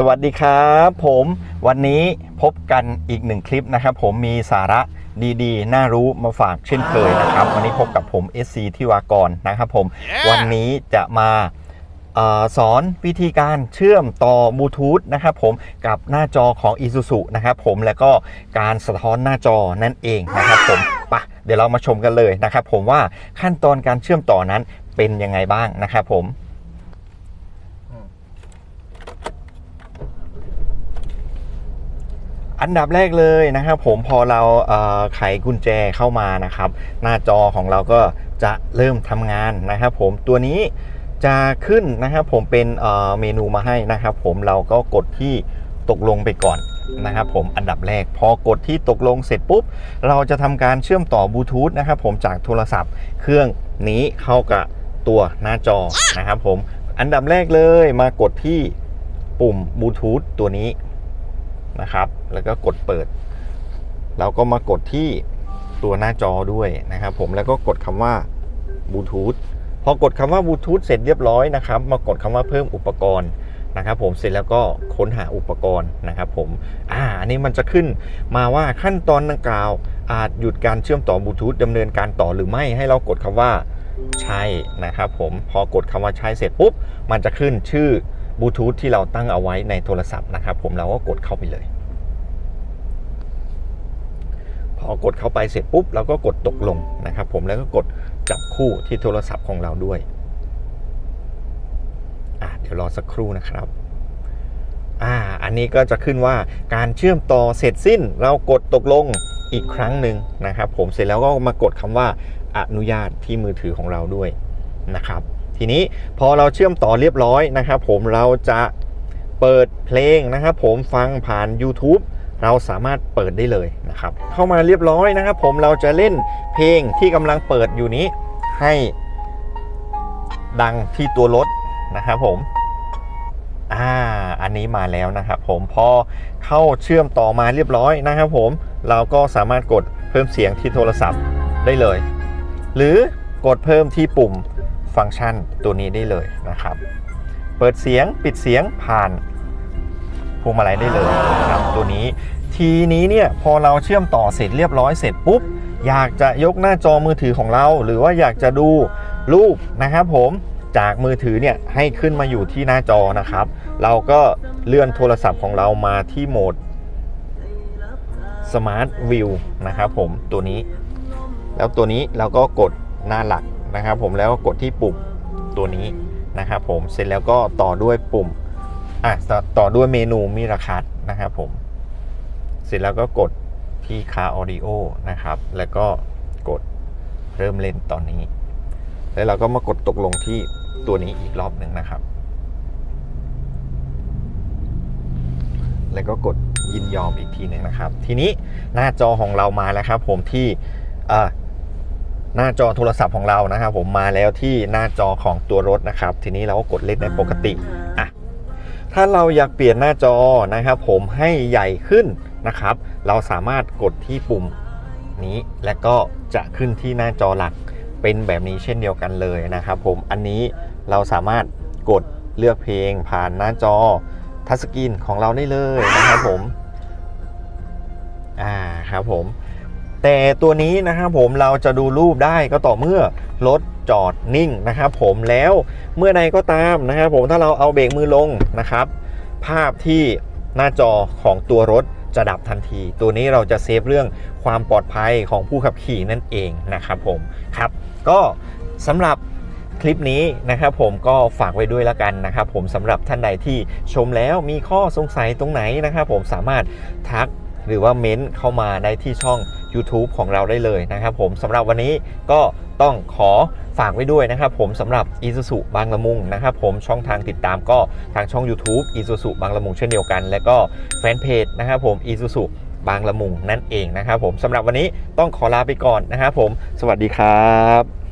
สวัสดีครับผมวันนี้พบกันอีกหนึ่งคลิปนะครับ ผมมีสาระดีๆ น่ารู้มาฝากเช่นเคยนะครับ วันนี้พบกับผม SC ทิวากรนะครับผมวันนี้จะมาเออสอนวิธีการเชื่อมต่อบลูทูธนะครับผมกับหน้าจอของ Isuzu นะครับผมแล้วก็การสะท้อนหน้าจอนั่นเองนะครับผมไปะเดี๋ยวเรามาชมกันเลยนะครับผมว่าขั้นตอนการเชื่อมต่อนั้นเป็นยังไงบ้างนะครับผม อันดับแรกเลยนะครับผมพอเราไขกุญแจเข้ามานะครับ หน้าจอของเราก็จะเริ่มทำงานนะครับผมตัวนี้จะขึ้นนะครับผมเป็นเอ่อเมนูมาให้นะครับ ผมเราก็กดที่ตกลงไปก่อนนะครับผมอันดับแรกพอกดที่ตกลงเสร็จปุ๊บ เราจะทำการเชื่อมต่อบลูทูธนะครับผมจากโทรศัพท์ เครื่องนี้เข้ากับตัวหน้าจอนะครับผมอันดับแรกเลยมากดที่ปุ่มบลูทูธตัวนี้ นะครับ แล้วก็กดเปิด เราก็มากดที่ตัวหน้าจอด้วยนะครับ ผมแล้วก็กดคำว่าบลูทูธพอกดคำว่าบลูทูธเสร็จเรียบร้อยนะครับ มากดคำว่าเพิ่มอุปกรณ์นะครับผมเสร็จแล้วก็ค้นหาอุปกรณ์นะครับผมอ่าอันนี้มันจะขึ้นมาว่าขั้นตอนดังกล่าว อาจหยุดการเชื่อมต่อบลูทูธดำเนินการต่อหรือไม่ให้เรากดคำว่าใช่นะครับผมพอกดคำว่าใช่เสร็จปุ๊บมันจะขึ้นชื่อ บลูทูธที่เราตั้งเอาไว้ในโทรศัพท์นะครับ ผมเราก็กดเข้าไปเลย พอกดเข้าไปเสร็จปุ๊บเราก็กดตกลงนะครับ ผมแล้วก็กดจับคู่ที่โทรศัพท์ของเราด้วยอะเดี๋ยวรอสักครู่นะครับอ่าอันนี้ก็จะขึ้นว่าการเชื่อมต่อเสร็จสิ้น เรากดตกลงอีกครั้งหนึ่งนะครับ ผมเสร็จแล้วก็มากดคำว่าอนุญาตที่มือถือของเราด้วยนะครับ ทีนี้พอเราเชื่อมต่อเรียบร้อยนะครับ ผมเราจะเปิดเพลงนะครับ ผมฟังผ่าน YouTube เราสามารถเปิดได้เลยนะครับ เข้ามาเรียบร้อยนะครับ ผมเราจะเล่นเพลงที่กำลังเปิดอยู่นี้ให้ดังที่ตัวรถนะครับผมอ่าอันนี้มาแล้วนะครับผมพอเข้าเชื่อมต่อมาเรียบร้อยนะครับผมเราก็สามารถกดเพิ่มเสียงที่โทรศัพท์ได้เลย หรือกดเพิ่มที่ปุ่ม ฟังก์ชันตัวนี้ได้เลยนะครับ เปิดเสียงปิดเสียงผ่านพวงมาลัยได้เลยนะครับตัวนี้ ทีนี้เนี่ยพอเราเชื่อมต่อเสร็จเรียบร้อยเสร็จปุ๊บอยากจะยกหน้าจอมือถือของเรา หรือว่าอยากจะดูรูปนะครับผมจากมือถือเนี่ยให้ขึ้นมาอยู่ที่หน้าจอนะครับ เราก็เลื่อนโทรศัพท์ของเรามาที่โหมด Smart View นะครับผมตัวนี้ แล้วตัวนี้เราก็กดหน้าหลัก นะครับ ผมแล้วก็กดที่ปุ่มตัวนี้นะครับผมเสร็จแล้วก็ต่อด้วยปุ่มอะต่อต่อด้วยเมนูมิราคัสนะครับผมเสร็จแล้วก็กดที่คาออดิโอนะครับ แล้วก็กดเริ่มเล่นตอนนี้ แล้วเราก็มากดตกลงที่ตัวนี้อีกรอบหนึ่งนะครับ แล้วก็กดยินยอมอีกทีหนึ่งนะครับ ทีนี้หน้าจอของเรามาแล้วครับผมที่อ่อ หน้าจอโทรศัพท์ของเรานะครับผมมาแล้วที่หน้าจอของตัวรถนะครับ ทีนี้เราก็กดเล่นในปกติอะถ้าเราอยากเปลี่ยนหน้าจอนะครับผมให้ใหญ่ขึ้นนะครับ เราสามารถกดที่ปุ่มนี้และก็จะขึ้นที่หน้าจอหลักเป็นแบบนี้เช่นเดียวกันเลยนะครับผมอันนี้เราสามารถกดเลือกเพลงผ่านหน้าจอทัชสกรีนของเราได้เลยนะครับผมอ่าครับผม แต่ตัวนี้นะครับผมเราจะดูรูปได้ก็ต่อเมื่อรถจอดนิ่งนะครับผมแล้วเมื่อใดก็ตามนะครับผมถ้าเราเอาเบรกมือลงนะครับ ภาพที่หน้าจอของตัวรถจะดับทันที ตัวนี้เราจะเซฟเรื่องความปลอดภัยของผู้ขับขี่นั่นเองนะครับผมครับ ก็สำหรับคลิปนี้นะครับผมก็ฝากไว้ด้วยแล้วกันนะครับผมสำหรับท่านใดที่ชมแล้วมีข้อสงสัยตรงไหนนะครับผมสามารถทักหรือว่าเม้นเข้ามาได้ที่ช่อง YouTube ของเราได้เลยนะครับผมสำหรับวันนี้ก็ต้องขอฝากไว้ด้วยนะครับผมสำหรับ i s u z u บางละมุงนะครับผมช่องทางติดตามก็ทางช่อง YouTube i s u z u บางละมุงเช่นเดียวกัน และก็แฟนเพจนะครับผม i s u z u บางละมุงนั่นเองนะครับผมสำหรับวันนี้ต้องขอลาไปก่อนนะครับผม สวัสดีครับ